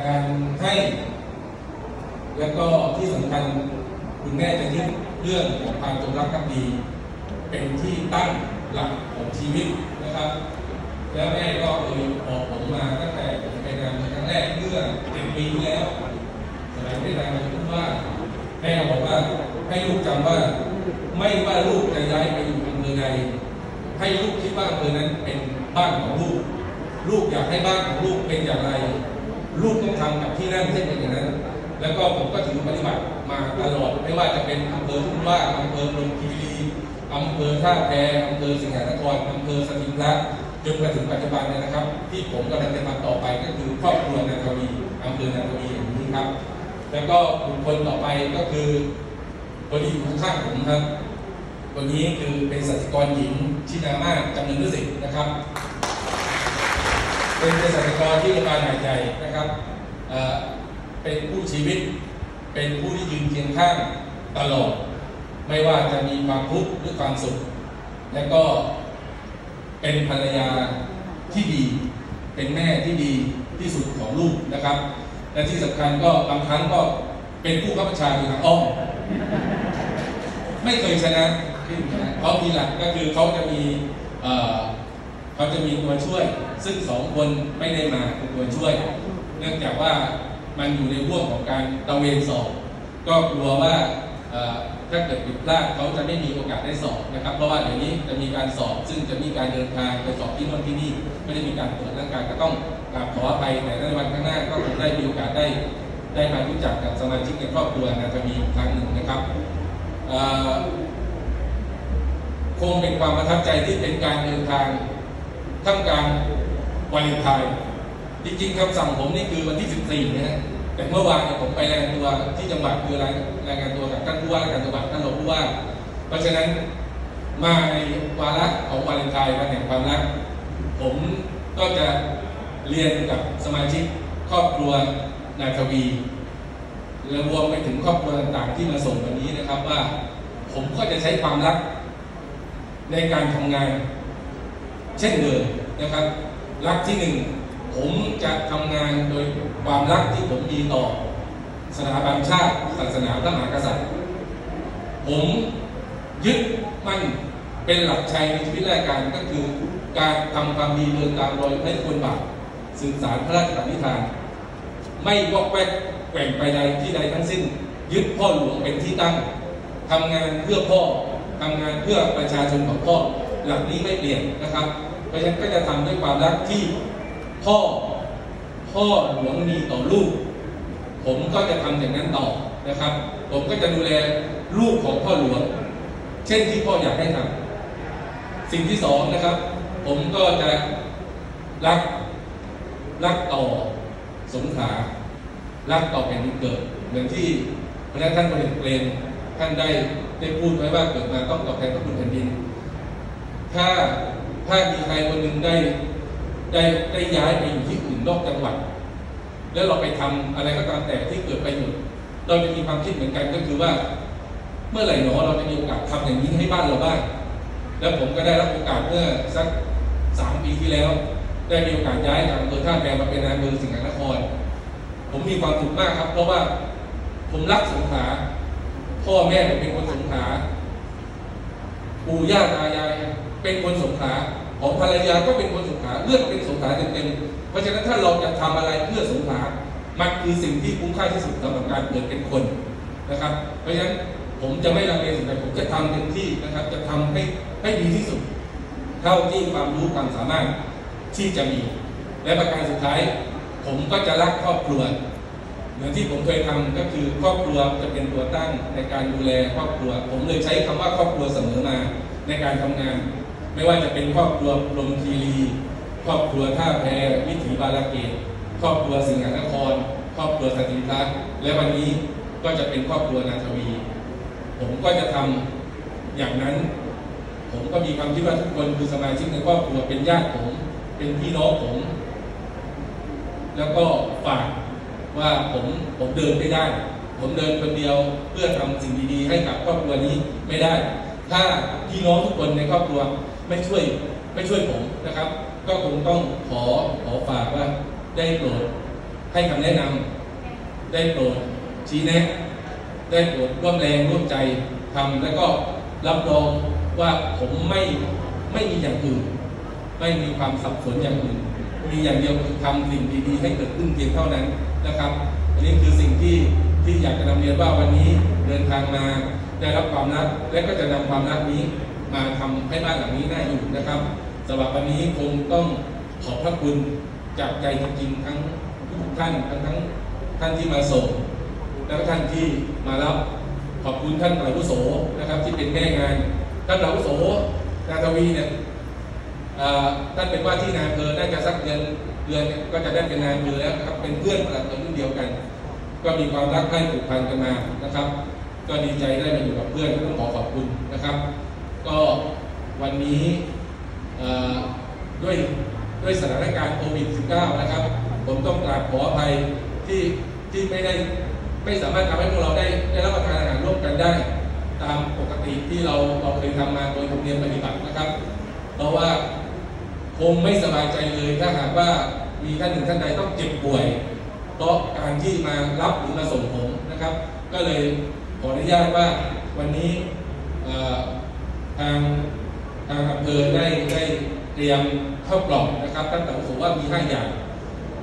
การให้แล้วก็ที่สำคัญคุณแม่จะยึดเรื่องของความจงรักภักดี เป็นที่ตั้งหลักของชีวิตนะครับ แล้วแม่ก็เคยบอกผมมาตั้งแต่ผมไปงานครั้งแรกเมื่อเจ็ดปีที่แล้วสมัยที่นายมาพูดว่าแม่บอกว่าให้ลูกจำว่า ไม่ว่าลูกจะย้ายไปอยู่อำเภอใดให้ลูกคิดว่าอำเภอนั้นเป็นบ้านของลูก ลูกอยากให้บ้านของลูกเป็นอย่างไร ลูกต้องทำกับที่นั่นให้เป็นอย่างนั้น แล้วก็ผมก็ถือปฏิบัติมาตลอด ไม่ว่าจะเป็นอำเภอทุ่งว่าอำเภอพรมคีรีอำเภอท่าแพอำเภอสิงหนครอำเภอสถิงพระจนมาถึงปัจจุบันเนี่ยนะครับ ที่ผมกำลังจะทำต่อไปก็คือครอบครัวนาทวีอำเภอนาทวีอย่างนี้ครับ แล้วก็บุคคลต่อไปก็คือคนที่อยู่ข้างผมครับคนนี้คือเป็นสัตวกรหญิงชินามาจำเนินฤทธิ์นะครับ เป็นเกษตรกรที่โรงพยาบาลหายใจนะครับเป็นผู้ชีวิต เป็นผู้ที่ยืนเคียงข้างตลอด ไม่ว่าจะมีความทุกข์หรือความสุข และก็เป็นภรรยาที่ดี เป็นแม่ที่ดีที่สุดของลูกนะครับ และที่สำคัญก็บางครั้งก็เป็นผู้ข้าบัญชาอยู่ทางอ้อมไม่เคยชนะเขามีหลักก็คือเขาจะมีเอ่อเขาจะมีตัวช่วย ซึ่งสองคนไม่ได้มาเป็นตัวช่วย เนื่องจากว่ามันอยู่ในห่วงของการตระเวนสอบ ก็กลัวว่าถ้าเกิดผิดพลาดเขาจะไม่มีโอกาสได้สอบนะครับ เพราะว่าเดี๋ยวนี้จะมีการสอบ ซึ่งจะมีการเดินทางไปสอบที่โน่นที่นี่ไม่ได้มีการตรวจร่างกายก็ต้องกราบขออภัยแต่ในวันข้างหน้าก็คงได้มีโอกาสได้ ได้มารู้จักกับสมาชิกในครอบครัวนาทวีอีครั้งหนึ่งนะครับคงเป็นความประทับใจที่เป็นการเดินทางท่ามกลาง วันเลนไทน์จริงๆคำสั่งผมนี่คือวันที่ 14 นะฮะแต่เมื่อวานเนี่ยผมไปรายงานตัวที่จังหวัดคือรายรายงานตัวกับท่านผู้ว่าราชการจังหวัดท่านรองผู้ว่า เพราะฉะนั้นมาในวาระของวาเลนไทน์วันแห่งความรัก ผมก็จะเรียนกับสมาชิกครอบครัวนาทวีและรวมไปถึงครอบครัวต่างๆ ที่มาส่งวันนี้นะครับว่า ผมก็จะใช้ความรักในการทำงาน เช่นเดิมนะครับ รักที่หนึ่งผมจะทำงานโดยความรักที่ผมมีต่อสถาบันชาติศาสนาพระมหากษัตริย์ ผมยึดมั่นเป็นหลักชัยในชีวิตราชการก็คือ การทำความดีเดินตามรอยพระคุณบาทสื่อสารพระราชปณิธาน ไม่วอกแวกแกว่งไปใดที่ใดทั้งสิ้น ยึดพ่อหลวงเป็นที่ตั้งทำงานเพื่อพ่อทำงานเพื่อประชาชนของพ่อ หลักนี้ไม่เปลี่ยนนะครับ เพราะฉะนั้นก็จะทำด้วยความรักที่พ่อพ่อหลวงมีต่อลูก ผมก็จะทำอย่างนั้นต่อนะครับ ผมก็จะดูแลลูกของพ่อหลวง เช่นที่พ่ออยากให้ทำสิ่งที่สองนะครับ ผมก็จะรักรักต่อสงขารักต่อแผ่นดินเกิด เหมือนที่พระท่านพลเอกเปรมท่านได้ได้พูดไว้ว่าเกิดมาต้องตอบแทนพระคุณแผ่นดิน ถ้า ถ้ามีใครคนหนึ่งได้ได้ได้ย้ายไปอยู่ที่อื่นนอกจังหวัด แล้วเราไปทำอะไรก็ตามแต่ที่เกิดประโยชน์เราจะมีความคิดเหมือนกันก็คือว่า เมื่อไหร่หนอเราจะมีโอกาสทำอย่างนี้ให้บ้านเราบ้างแล้วผมก็ได้รับโอกาสเมื่อสักสามปีที่แล้ว ได้มีโอกาสย้ายจากอำเภอท่าแพมาเป็นนายอำเภอสิงห์นคร ผมมีความสุขมากครับ เพราะว่าผมรักสงขลาพ่อแม่ผมเป็นคนสงขลาปู่ย่าตายายเป็นคนสงขลา ของภรรยาก็เป็นคนสงขาเลือดเป็นสงขาเต็มๆเพราะฉะนั้นถ้าเราจะทำอะไรเพื่อสงขามันคือสิ่งที่คุ้มค่าที่สุดสำหรับการเกิดเป็นคนนะครับ เพราะฉะนั้นผมจะไม่ลังเลสิ่งใดผมจะทำเต็มที่นะครับ จะทำให้ให้ดีที่สุด เท่าที่ความรู้ความสามารถที่จะมี และประการสุดท้าย ผมก็จะรักครอบครัวเหมือนที่ผมเคยทำก็คือครอบครัวจะเป็นตัวตั้งในการดูแลครอบครัว ผมเลยใช้คำว่าครอบครัวเสมอมาในการทำงาน ไม่ว่าจะเป็นครอบครัวพรมคีรีครอบครัวท่าแพวิถีบาลาเกตครอบครัวสิงห์นคร ครอบครัวสติพลักและวันนี้ก็จะเป็นครอบครัวนาทวี ผมก็จะทำอย่างนั้น ผมก็มีความคิดว่าทุกคนคือสมาชิกในครอบครัวเป็นญาติผมเป็นพี่น้องผม แล้วก็ฝากว่าผมผมเดินไม่ได้ ผมเดินคนเดียวเพื่อทำสิ่งดีๆ ให้กับครอบครัวนี้ไม่ได้ ถ้าพี่น้องทุกคนในครอบครัว ไม่ช่วยไม่ช่วยผมนะครับ ก็คงต้องขอขอฝากว่าได้โปรดให้คำแนะนำได้โปรดชี้แนะ ได้โปรดร่วมแรงร่วมใจทำแล้วก็รับรองว่าผมไม่ไม่มีอย่างอื่น ไม่มีความสับสนอย่างอื่น มีอย่างเดียวคือทำสิ่งดีๆ ให้เกิดขึ้นเพียงเท่านั้นนะครับ อันนี้คือสิ่งที่ที่อยากจะนำเรียนว่าวันนี้เดินทางมาได้รับความรักและก็จะนำความรักนี้ มาทำให้บ้านหลังนี้น่าอยู่นะครับสำหรับวันนี้คงต้องขอบพระคุณจากใจจริงๆทั้งทุกท่านทั้งทั้งท่านที่มาส่งแล้วก็ท่านที่มารับขอบคุณท่านประวุโสนะครับที่เป็นแม่งานท่านประวุโสนาทวีเนี่ยท่านเป็นว่าที่นายอำเภอน่าจะสักเดือนเดือนก็จะได้เป็นนายอำเภอแล้วครับเป็นเพื่อนประหลัดรุ่นเดียวกัน ก็มีความรักใคร่ผูกพันกันมานะครับ ก็ดีใจได้มาอยู่กับเพื่อนก็ต้องขอขอบคุณนะครับ ก็วันนี้ด้วยด้วยสถานการณ์โควิด -19 นะครับ ผมต้องกราบขออภัยที่ที่ไม่ได้ไม่สามารถทำให้พวกเราได้ได้รับประทานอาหารร่วมกันได้ ตามปกติที่เราเราเคยทำมาโดยธรรมเนียมปฏิบัตินะครับ เพราะว่าคงไม่สบายใจเลยถ้าหากว่ามีท่านหนึ่งท่านใดต้องเจ็บป่วยเพราะการที่มารับหรือมาส่งผมนะครับ ก็เลยขออนุญาตว่าวันนี้ ทางทางอำเภอได้ได้เตรียมข้าวกล่องนะครับตั้งแต่ผมว่ามีห้าอย่าง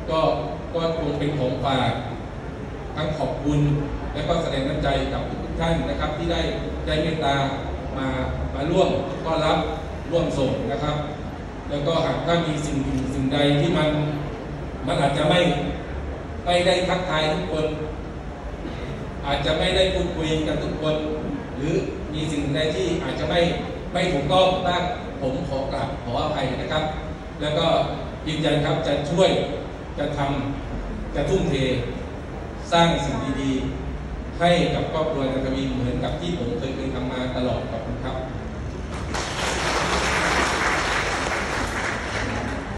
ก็ก็คงเป็นของฝากทั้งขอบคุณและก็แสดงน้ำใจกับทุกท่านนะครับ ที่ได้ได้เมตตามามาร่วมก็รับร่วมส่งนะครับ แล้วก็หากถ้ามีสิ่งหนึ่งสิ่งใดที่มันมันอาจจะไม่ไม่ได้ทักทายทุกคน อาจจะไม่ได้พูดคุยกันทุกคน หรือมีสิ่งใดที่อาจจะไม่ไม่ถูกต้องบ้างผมขอกราบขออภัยนะครับ แล้วก็ยืนยันครับจะช่วยจะทำจะทุ่มเทสร้างสิ่งดีๆ ให้กับครอบครัวนาทวีเหมือนกับที่ผมเคยเคยทำมาตลอดนะครับ